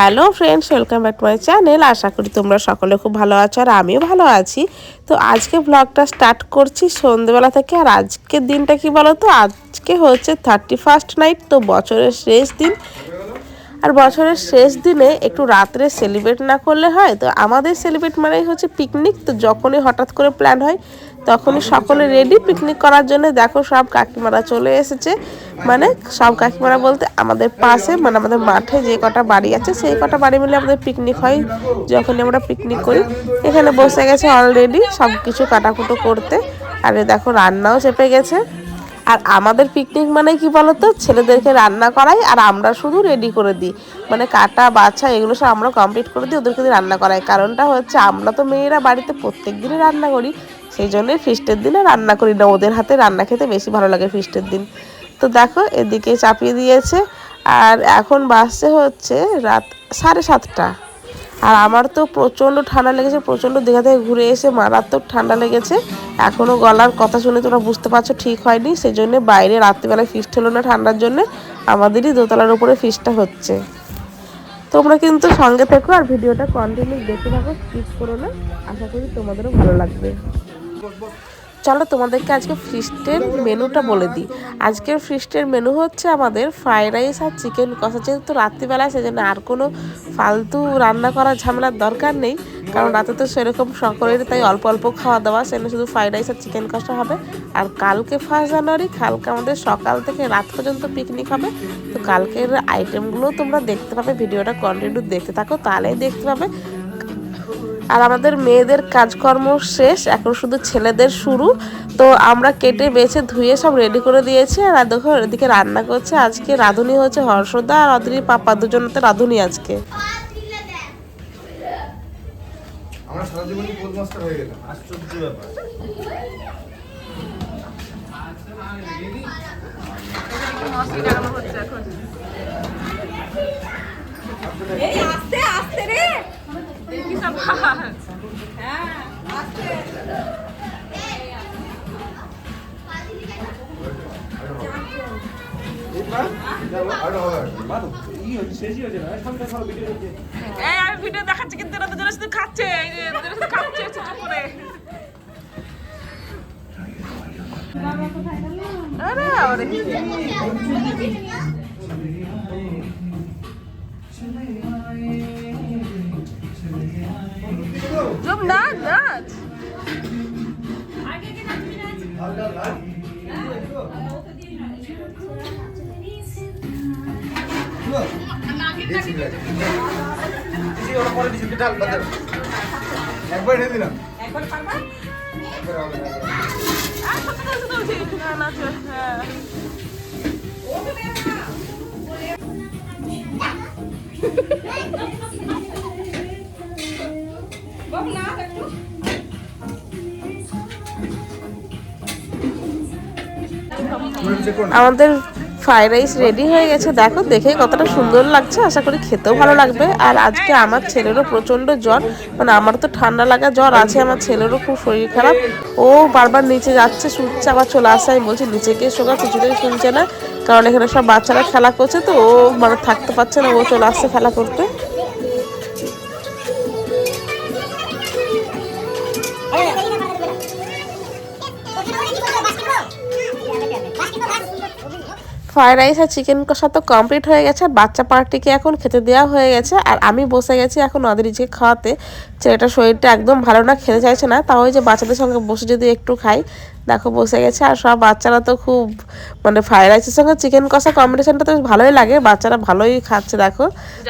Hello friends, welcome back to my channel. আশা করি তোমরা সকলে খুব ভালো আছো আর আমিও ভালো আছি। তো আজকে ব্লগটা স্টার্ট করছি সন্ধেবেলা থেকে। আর আজকের দিনটা কি বলো তো আজকে হচ্ছে থার্টি ফার্স্ট নাইট তো বছরের শেষ দিন। আর বছরের শেষ দিনে একটু রাত্রে সেলিব্রেট না করলে হয়। তো আমাদের সেলিব্রেট মানেই হচ্ছে পিকনিক তো যখনই হঠাৎ করে প্ল্যান হয় তখনই সকলে রেডি পিকনিক করার জন্য দেখো সব কাকিমারা চলে এসেছে। মানে সব কাকিমারা বলতে আমাদের পাশে মানে আমাদের মাঠে যে কটা বাড়ি আছে, সেই কটা বাড়ি মিলে আমাদের পিকনিক হয়, যখনই আমরা পিকনিক করি। এখানে বসে গেছে অলরেডি সব কিছু কাটাকুটো করতে। আর দেখো রান্নাও চেপে গেছে। আর আমাদের পিকনিক মানে কি বলতো? ছেলেদেরকে রান্না করাই আর আমরা শুধু রেডি করে দিই। মানে কাটা, বাছা, এগুলো সব আমরা কমপ্লিট করে দিই ওদেরকে রান্না করাই। কারণটা হচ্ছে আমরা তো মেয়েরা বাড়িতে প্রত্যেক দিনই রান্না করি। সেই জন্যই ফিস্টের দিনে রান্না করি না। ওদের হাতে রান্না খেতে বেশি ভালো লাগে ফিস্টের দিন। তো দেখো, এদিকে চাপিয়ে দিয়েছে। আর এখন বাসছে হচ্ছে রাত সাড়ে সাতটা। আর আমার তো প্রচণ্ড ঠান্ডা লেগেছে, প্রচণ্ড দীঘা থেকে ঘুরে এসে মারাত্মক ঠান্ডা লেগেছে। এখনও গলার কথা শুনে তোমরা বুঝতে পারছ, ঠিক হয়নি। সেই জন্য বাইরে রাত্রিবেলায় ফিস্ট হলো না ঠান্ডার জন্য। আমাদেরই দোতলার উপরে ফিস্টটা হচ্ছে। তোমরা কিন্তু সঙ্গে থেকো আর ভিডিওটা কন্টিনিউ দেখতে থাকো স্কিপ করো না। আশা করি তোমাদেরও ভালো লাগবে। চলো তোমাদেরকে আজকে ফিস্টের মেনুটা বলে দিই। আজকের ফিস্টের মেনু হচ্ছে আমাদের ফ্রাইড রাইস আর চিকেন কষা। যেহেতু রাত্রিবেলা, সেজন্য আর কোনো ফালতু রান্না করার ঝামেলার দরকার নেই, কারণ রাতে তো সেরকম সকলেরই তাই অল্প অল্প খাওয়া দাওয়া, সেজন্য শুধু ফ্রাইড রাইস আর চিকেন কষা হবে। আর কালকে ফার্স্ট জানুয়ারি, কালকে আমাদের সকাল থেকে রাত পর্যন্ত পিকনিক হবে। তো কালকের আইটেমগুলো তোমরা দেখতে পাবে, ভিডিওটা কন্টিনিউ দেখতে থাকো, তাহলেই দেখতে পাবে। আর আমাদের মেয়েদের কাজকর্ম শেষ এখন শুধু ছেলেদের শুরু। তো আমরা কেটে বেছে ধুয়ে সব রেডি করে দিয়েছি আর দেখো এদিকে রান্না করছে। আজকে রাঁধুনি হচ্ছে হর্ষদা আর অদিনীর পাপা দুজনতে রাঁধুনি আজকে। আমরা সারা জীবনই পোল মাস্টার হয়ে গেলাম। আশ্চর্য ব্যাপার। এই আস্তে আস্তে রে। হ্যাঁ আস্তে এই আমি ভিডিও দেখাচ্ছি কিন্তু এরা দুজনে খাচ্ছে খাচ্ছে চুপ করে। আরে নাচ নাচ একবার ঢেলে দিলাম একবার নাচ হ্যাঁ আমাদের ফ্রাইড রাইস রেডি হয়ে গেছে। দেখো, দেখে কতটা সুন্দর লাগছে। আশা করি খেতেও ভালো লাগবে। আর আজকে আমার ছেলেরও প্রচণ্ড জ্বর। মানে আমার তো ঠান্ডা লাগা জ্বর আছে। আমার ছেলেরও খুব শরীর খারাপ। ও বারবার নিচে যাচ্ছে, শুচ্ছে, আবার চলে আসে। আমি বলছি, নিচে গিয়ে শোকা কিছুতেই শুনছে না। কারণ এখানে সব বাচ্চারা খেলা করছে, তো ও মানে থাকতে পারছে না। ও চলে আসছে খেলা করতে। ফ্রাইড রাইস আর চিকেন কষা তো কমপ্লিট হয়ে গেছে আর বাচ্চা পার্টিকে এখন খেতে দেওয়া হয়ে গেছে আর আমি বসে গেছি এখন অদিরিজকে খাওয়াতে। ছেলেটার শরীরটা একদম ভালো না খেতে চাইছে না তাও ওই যে বাচ্চাদের সঙ্গে বসে যদি একটু খাই দেখো বসে গেছে আর সব বাচ্চারা তো খুব মানে ফ্রাইড রাইসের সঙ্গে চিকেন কষা কম্বিনেশনটা তো ভালোই লাগে বাচ্চারা ভালোই খাচ্ছে দেখো।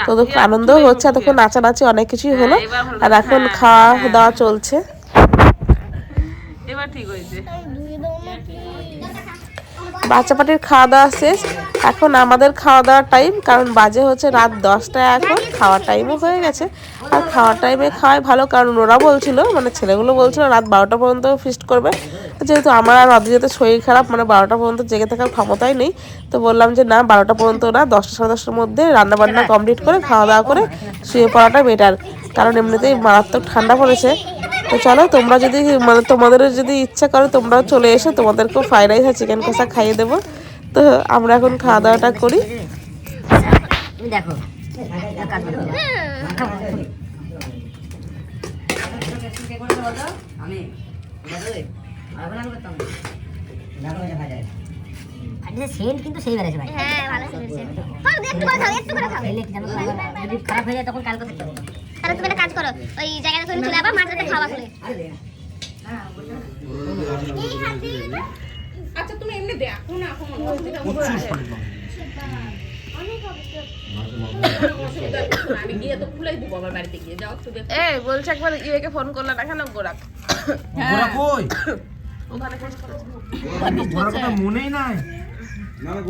তো খুব আনন্দও হচ্ছে এতক্ষণ নাচানাচি অনেক কিছুই হলো আর এখন খাওয়া দাওয়া চলছে। এবার ঠিক হয়েছে। বাচ্চা পাটির খাওয়া দাওয়া শেষ। এখন আমাদের খাওয়া দাওয়ার টাইম কারণ বাজে হচ্ছে রাত দশটায় এখন, খাওয়ার টাইমও হয়ে গেছে। আর খাওয়ার টাইমে খাওয়াই ভালো, কারণ ওরা বলছিল মানে ছেলেগুলো বলছিল রাত বারোটা পর্যন্ত ফিস্ট করবে। যেহেতু আমার আর অদিজেতে শরীর খারাপ মানে বারোটা পর্যন্ত জেগে থাকার ক্ষমতাই নেই, তো বললাম যে না, বারোটা পর্যন্ত না, দশটা সাড়ে দশটার মধ্যে রান্না বান্না কমপ্লিট করে খাওয়া দাওয়া করে শুয়ে পড়াটা বেটার কারণ এমনিতেই মারাত্মক ঠান্ডা পড়েছে। তো চলো তোমরা যদি মানে তোমাদের যদি ইচ্ছা করো তোমরাও চলে এসো তোমাদেরকেও ফ্রাইড রাইস আর চিকেন কষা খাইয়ে দেবো। তো আমরা এখন খাওয়া দাওয়াটা করি। দেখো। সেন্ট কিন্তু সেই বেড়েছে ভাই হ্যাঁ ভালো শুনেছে খাও একটু করে খাও। একটু করে খাও। খেলে কি জানো খারাপ হয়ে যায় তখন তাহলে তুমি একটা কাজ করো ওই জায়গাটা তুমি চলে আবার মাঝরাতে খাওয়া করে। আচ্ছা তুমি এমনি দেখো না এখন আমি গিয়ে তো খুলে দিব আমার বাড়িতে গিয়ে যাও তো দেখো। বলছে একবার ইয়েকে ফোন করলে না কেন গোরাক। কই? ওখানে খোঁজ করেছে। ঘোড়ার কথা মনেই নাই। না না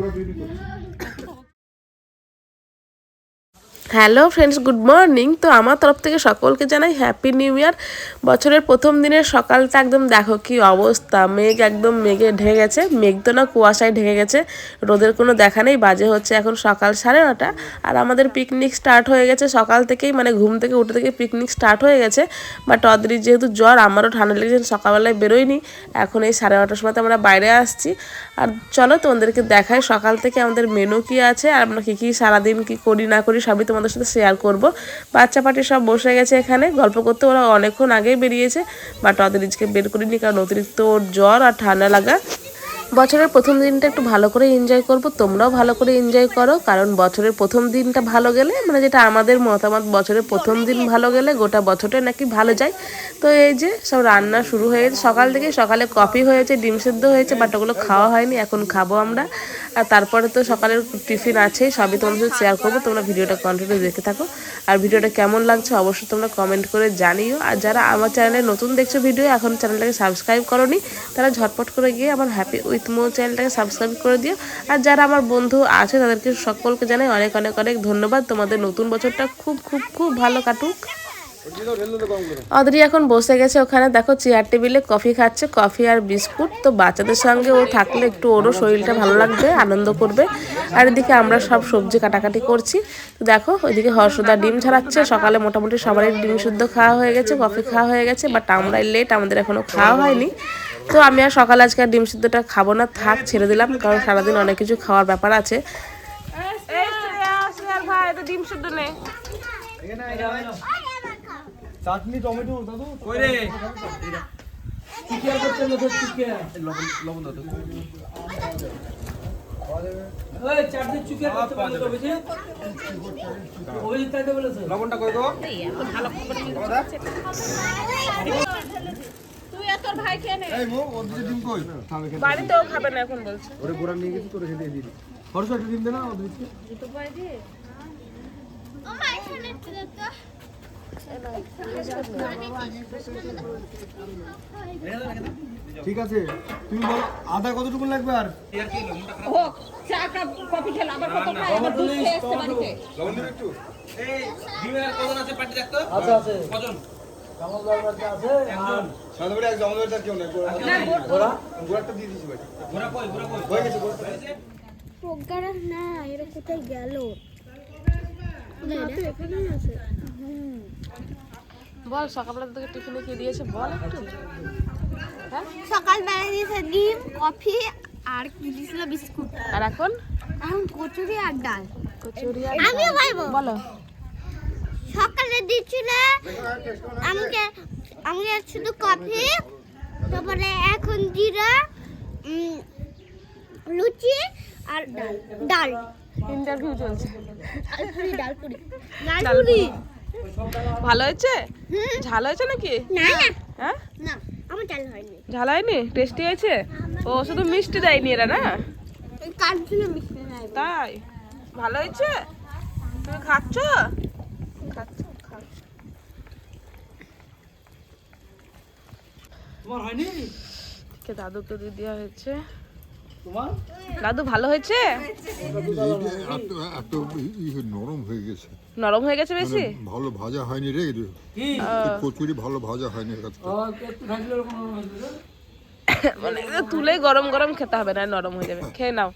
হ্যালো ফ্রেন্ডস, গুড মর্নিং। তো আমার তরফ থেকে সকলকে জানাই হ্যাপি নিউ ইয়ার। বছরের প্রথম দিনের সকালটা একদম দেখো কি অবস্থা। মেঘ একদম মেঘে ঢেকে গেছে। মেঘ তো না কুয়াশায় ঢেকে গেছে। রোদের কোনো দেখা নেই। বাজে হচ্ছে এখন সকাল সাড়ে নটা। আর আমাদের পিকনিক স্টার্ট হয়ে গেছে। সকাল থেকেই মানে ঘুম থেকে উঠে থেকে পিকনিক স্টার্ট হয়ে গেছে। বাট অদ্রির যেহেতু জ্বর, আমারও ঠান্ডা লেগেছে। সকালবেলায় বেরোয়নি এখন এই সাড়ে নটার সময় আমরা বাইরে আসছি। আর চলো তোমাদেরকে দেখাই সকাল থেকে আমাদের মেনু কি আছে। আর আমরা কী কী সারাদিন কি করি, না করি, সবই তোমাদের সাথে শেয়ার করব। বাচ্চা পাটি সব বসে গেছে এখানে, গল্প করতে ওরা অনেকক্ষণ আগেই বেরিয়েছে বাট অতিরিজকে বের করিনি কারণ অতিরিক্ত ওর জ্বর আর ঠান্ডা লাগা। বছরের প্রথম দিনটা একটু ভালো করে এনজয় করব, তোমরাও ভালো করে এনজয় করো, কারণ বছরের প্রথম দিনটা ভালো গেলে মানে যেটা আমাদের মতামত, বছরের প্রথম দিন ভালো গেলে গোটা বছরটা নাকি ভালো যায়। তো এই যে সব রান্না শুরু হয়েছে, সকাল থেকে সকালে কফি হয়েছে, ডিম সেদ্ধ হয়েছে বাট ওগুলো খাওয়া হয়নি, এখন খাব আমরা। আর তারপরে তো সকালের টিফিন আছে, সবই তোমাদের সাথে শেয়ার করব, তোমরা ভিডিওটা কন্টিনিউ দেখে থাকো। আর ভিডিওটা কেমন লাগছে অবশ্যই তোমরা কমেন্ট করে জানিও। আর যারা আমার চ্যানেলে নতুন দেখছ ভিডিও এখন চ্যানেলটাকে সাবস্ক্রাইব করনি, তারা ঝটপট করে গিয়ে আমার হ্যাপি উইথ মো চ্যানেলটাকে সাবস্ক্রাইব করে দিও। আর যারা আমার বন্ধু আছে, তাদেরকে সকলকে জানাই অনেক অনেক অনেক ধন্যবাদ। তোমাদের নতুন বছরটা খুব খুব খুব ভালো কাটুক। অদ্রি এখন বসে গেছে ওখানে। দেখো চেয়ার টেবিলে কফি খাচ্ছে। কফি আর বিস্কুট। তো বাচ্চাদের সঙ্গে ও থাকলে একটু ওরও শরীরটা ভালো লাগবে, আনন্দ করবে। আর এদিকে আমরা সব সবজি কাটাকাটি করছি। তো দেখো, ওইদিকে হর্ষদা ডিম ছাড়াচ্ছে। সকালে মোটামুটি সবারই ডিম শুদ্ধ খাওয়া হয়ে গেছে কফি খাওয়া হয়ে গেছে। বাট আমরাই লেট আমাদের এখনও খাওয়া হয়নি। তো আমি আর সকালে আজকে আর ডিম সিদ্ধটা খাব না থাক ছেড়ে দিলাম কারণ সারাদিন অনেক কিছু খাওয়ার ব্যাপার আছে। ভাই এটা ডিম সিদ্ধ নেই চাটনি টমেটো দাদু কই রে লবণ লবণ দাদু লবণটা করে দেবো তুই আর তোর ভাই খেয়ে নে। এই মো ওর দিকে ডিম কই? বাড়িতেও খাবে না এখন বলছে। ওরে গোড়া নিয়ে গেছি তোর এখানে দিয়ে দিবি। একটা ডিম দে না ওর দিকে। ও মা এখানে তো। ঠিক আছে তুমি বল আদা কতটুকু লাগবে আর? ও চা কাপ কফি খেলা আবার কত আবার দুধ খেয়ে বাড়িতে। লবণ একটু? বাড়িতে আর কেউ নাই গোড়া হয়ে প্রজ্ঞারা না এরা কোথায় গেল? বল সকালবেলা তোকে টিফিনে কি দিয়েছে? বল একটু। সকালবেলা দিয়েছে ডিম কফি আর কি দিয়েছিল বিস্কুট। আর এখন? এখন কচুরি আর ডাল। কচুরি আর আমিও খাইবো। বলো। সকালে দিচ্ছিল আমাকে আমাকে শুধু কফি তারপরে এখন জিরা লুচি আর ডাল ডাল। ইন্টারভিউ চলছে। ডাল পুরি। ডাল পুরি। ভালো হয়েছে? হুম, ঝাল হয়েছে নাকি? না হ্যাঁ? না আমার ডাল হয়নি। ঝাল হয়নি? টেস্টি হয়েছে? ও শুধু মিষ্টি দেয়নি এরা না? কাঠগুলো মিশে তাই। ভালো হয়েছে? তুমি খাচ্ছ? তোমার হয়নি? কে দাদুকে দিয়ে দেওয়া হয়েছে। তোমার? দাদু ভালো হয়েছে? এত নরম হয়ে গেছে। নরম হয়ে গেছে বেশি? ভালো ভাজা হয়নি রে। কি? কচুরি ভালো ভাজা হয়নি হয়ে। মানে তুলে গরম গরম খেতে হবে না নরম হয়ে যাবে। খেয়ে নাও।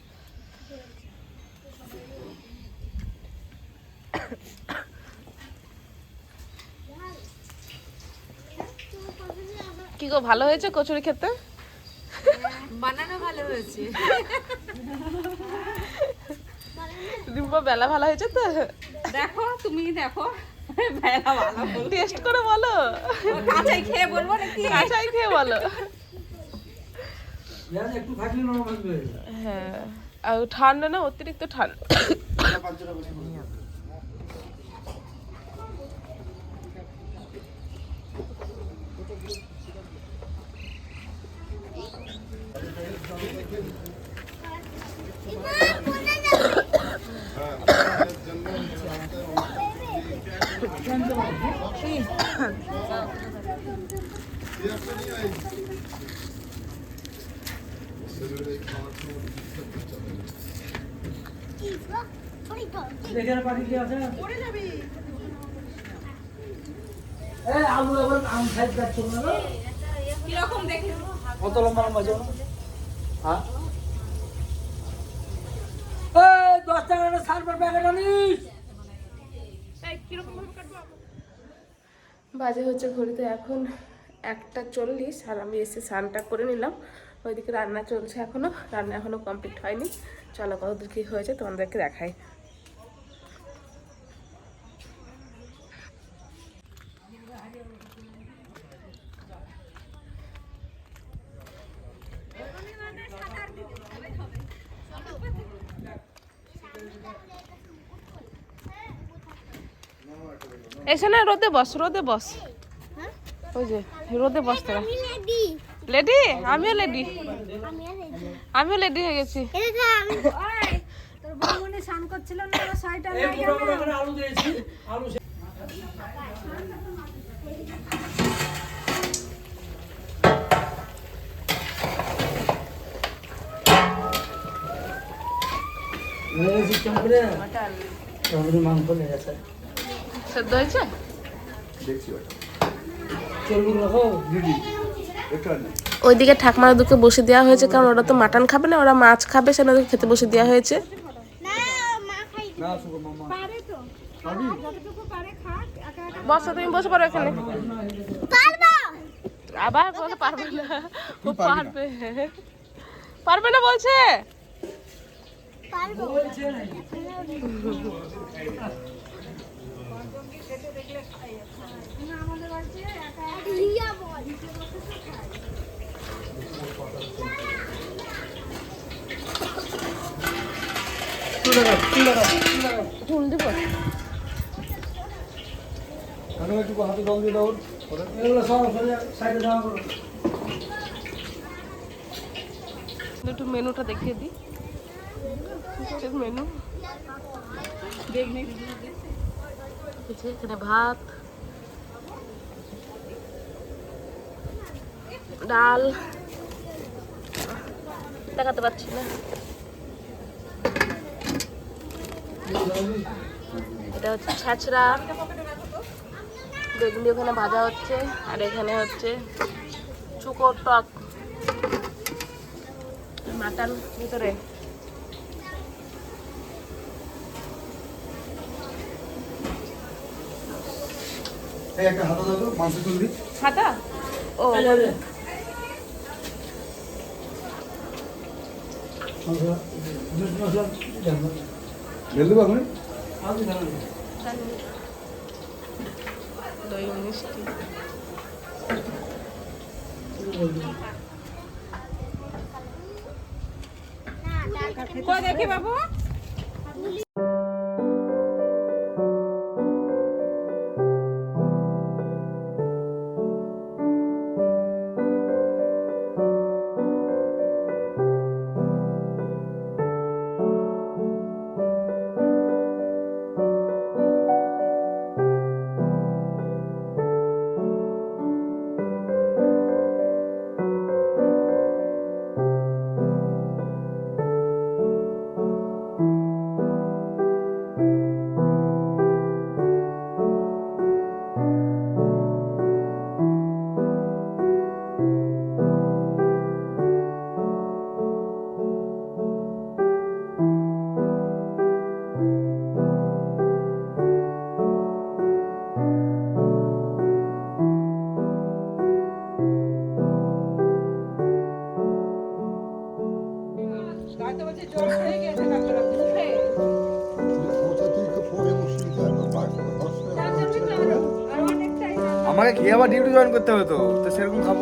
কি গো ভালো হয়েছে কচুরি খেতে? বানানো ভালো হয়েছে। ডিম্পা বেলা ভালো হয়েছে তো? দেখো তুমি দেখো। বেলা ভালো টেস্ট করে বলো। কাঁচাই খেয়ে বলব নাকি? কাঁচাই খেয়ে বলো। হ্যাঁ। আর ঠান্ডা না অতিরিক্ত ঠান্ডা দেখে পানি কি আছে এই আলু এবার আম সাইজ যাচ্ছে না গো? কীরকম দেখে কত লম্বা লম্বা? হ্যাঁ দশ একটা সার্ভার প্যাকেট আনিস বাজে হচ্ছে ঘড়িতে এখন একটা চল্লিশ আর আমি এসে স্নানটা করে নিলাম। ওইদিকে রান্না চলছে এখনও রান্না এখনও কমপ্লিট হয়নি। চলো কতদূর কী হয়েছে তোমাদেরকে দেখাই। এখানে রোদে বস রোদে বস। ওই যে রোদে বস তোরা। লেডি। আমিও লেডি। আমিও লেডি। হয়ে গেছি। মাংস লেগে গেছে। সেদ্ধ হয়েছে? দেখছি ওইদিকে ঠাকমার দুকে বসে দেওয়া হয়েছে কারণ ওরা তো মাটন খাবে না ওরা মাছ খাবে সেটা খেতে বসে দেওয়া হয়েছে। বসো তুমি বসে পড়ো এখানে। আবার বলে পারবে না। ও পারবে পারবে। না বলছে? পারব। চুল দিব কেন একটু হাতে জল দিয়ে দাও ওর। ওটা এগুলো সব সাইডে দেওয়া করো একটু মেনুটা দেখিয়ে দিই মেনু এখানে ভাত ডাল দেখাতে পারছি না এটা হচ্ছে ছাছড়া বেগুনি ওখানে ভাজা হচ্ছে, আর এখানে হচ্ছে চুকোর টক। মাটন ভিতরে। এই একটা হাতা দাও তো মাংস দি খাতা ও। এখন আর দিতে হবে না। দই মিষ্টি। দেখি বাবু? আমাকে খেয়ে আবার ডিউটি জয়েন করতে হবে তো? তো সেরকম খাব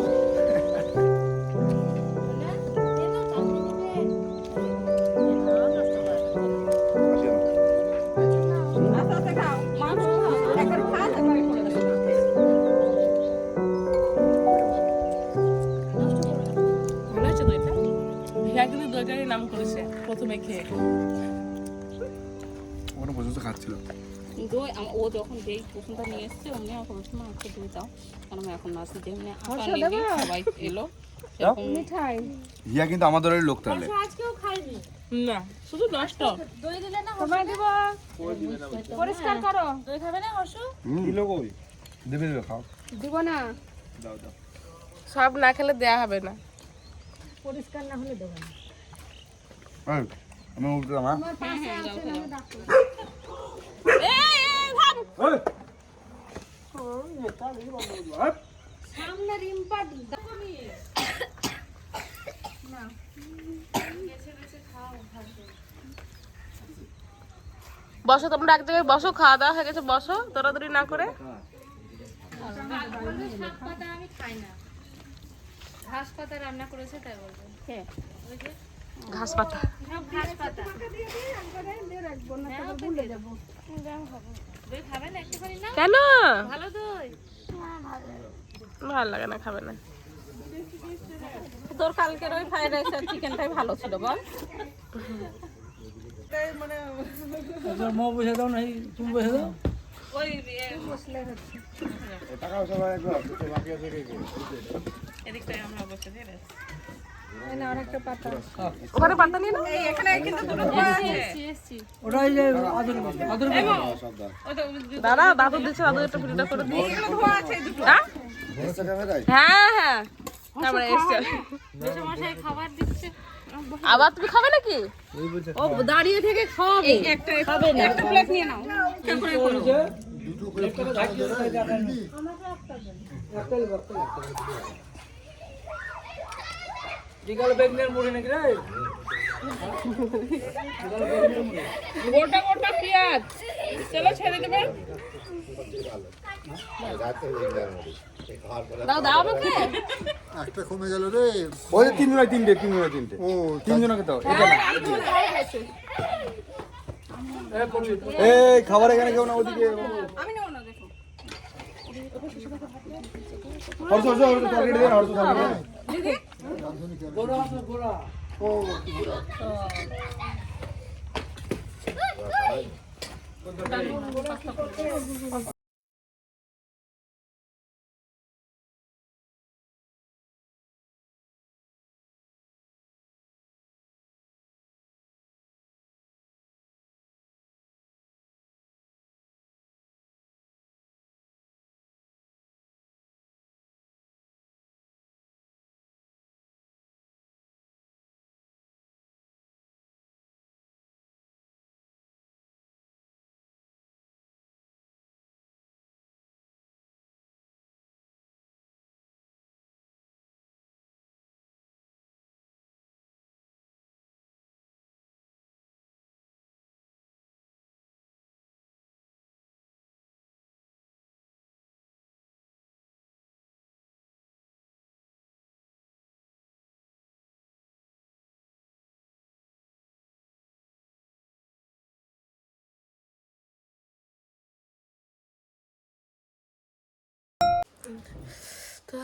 একটু কারণ আমি এখন যেমনি আটা সবাই এলো। সেরকম হিয়া কিন্তু আমাদের ওই লোক তাহলে। না শুধু নষ্ট পরিষ্কার করো। দই খাবে না হর্ষ দিল কই দেবে দেবে খাও। দিব না। দাও দাও। সব না খেলে দেয়া হবে না। আমি উঠলাম হ্যাঁ? হ্যাঁ হ্যাঁ বসো তোমরা এক জায়গায় বসো খাওয়া দাওয়া হয়ে গেছে বসো দৌড়াদৌড়ি না করে। ঘাস পাতা রান্না করেছে তাই বলব পাতা ঘাস পাতা কেন? ভালো লাগে না খাবে না। তোর কালকের ওই ফ্রাইড রাইস আর চিকেনটাই ভালো ছিল বল। মো বসে দাও নাই তুমি বসে দাও। ওই টাকাও সবাই একবার বাকি আছে কে কে? এদিকটায় আমরা বসে দিয়ে ওখানে পাতা নিয়ে নাও। এখানে কিন্তু দুটো ধোয়া আছে। ওটাই যে আদর আদর সব দাও ওই তো দাদা দাদু দিচ্ছে দাদু একটু ভিডিওটা করে দিই এগুলো ধোয়া আছে এই দুটো। হ্যাঁ? হ্যাঁ হ্যাঁ। তারপরে এসছে। মশাই খাবার দিচ্ছে। আবার তুমি খাবে নাকি? ও দাঁড়িয়ে থেকে একটা খাবে না। একটা প্লেট নিয়ে নাও। তারপরে করো। বিকালে বেগনের মুড়ি নাকি রে? গোটা গোটা পেঁয়াজ। চলো ছেড়ে দেবে। দাও দাও আমাকে। একটা কমে গেল রে। ওই তিনটে তিনটে। ও তিনজনকে দাও এটা এই খাবার এখানে কেউ না ওদিকে। আমি নেব না দেখো। দেন দেন গোড়া আছে গোড়া ও তো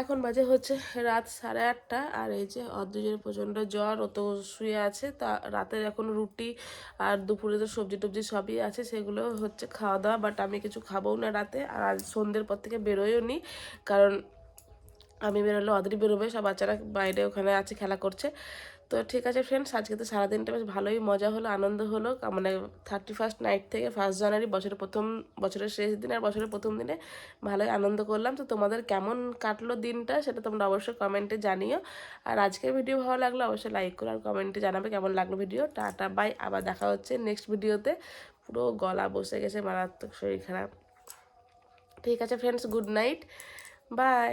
এখন বাজে হচ্ছে রাত সাড়ে আটটা, আর এই যে অর্ধজনের প্রচণ্ড জ্বর, ও তো শুয়ে আছে। তা রাতের এখন রুটি আর দুপুরে তো সবজি টবজি সবই আছে, সেগুলো হচ্ছে খাওয়া দাওয়া বাট আমি কিছু খাবও না রাতে। আর আজ সন্ধ্যের পর থেকে বেরোয়ও নি, কারণ আমি বেরোলে অদরি বেরোবে, সব বাচ্চারা বাইরে ওখানে আছে, খেলা করছে। তো ঠিক আছে ফ্রেন্ডস আজকে তো সারাদিনটা বেশ ভালোই মজা হলো, আনন্দ হলো। মানে থার্টি ফার্স্ট নাইট থেকে ফার্স্ট জানুয়ারি বছরের প্রথম, বছরের শেষ দিন আর বছরের প্রথম দিনে ভালোই আনন্দ করলাম। তো তোমাদের কেমন কাটলো দিনটা সেটা তোমরা অবশ্যই কমেন্টে জানিও। আর আজকের ভিডিও ভালো লাগল অবশ্যই লাইক করো আর কমেন্টে জানাবে কেমন লাগল ভিডিও টাটা বাই আবার দেখা হচ্ছে নেক্সট ভিডিওতে পুরো গলা বসে গেছে, মারাত্মক শরীর খারাপ। ঠিক আছে ফ্রেন্ডস গুড নাইট বাই